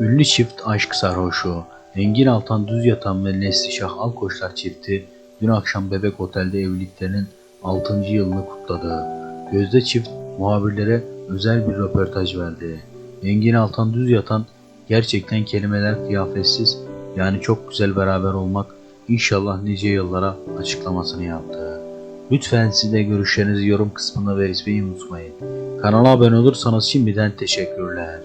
Ünlü çift aşk sarhoşu Engin Altan Düz Yatan ve Neslişah Alkoçlar çifti dün akşam Bebek Otel'de evliliklerinin 6. yılını kutladı. Gözde çift muhabirlere özel bir röportaj verdi. Engin Altan Düz Yatan gerçekten kelimeler kıyafetsiz yani çok güzel beraber olmak inşallah nice yıllara açıklamasını yaptı. Lütfen siz de görüşlerinizi yorum kısmına belirtmeyi unutmayın. Kanala abone olursanız şimdiden teşekkürler.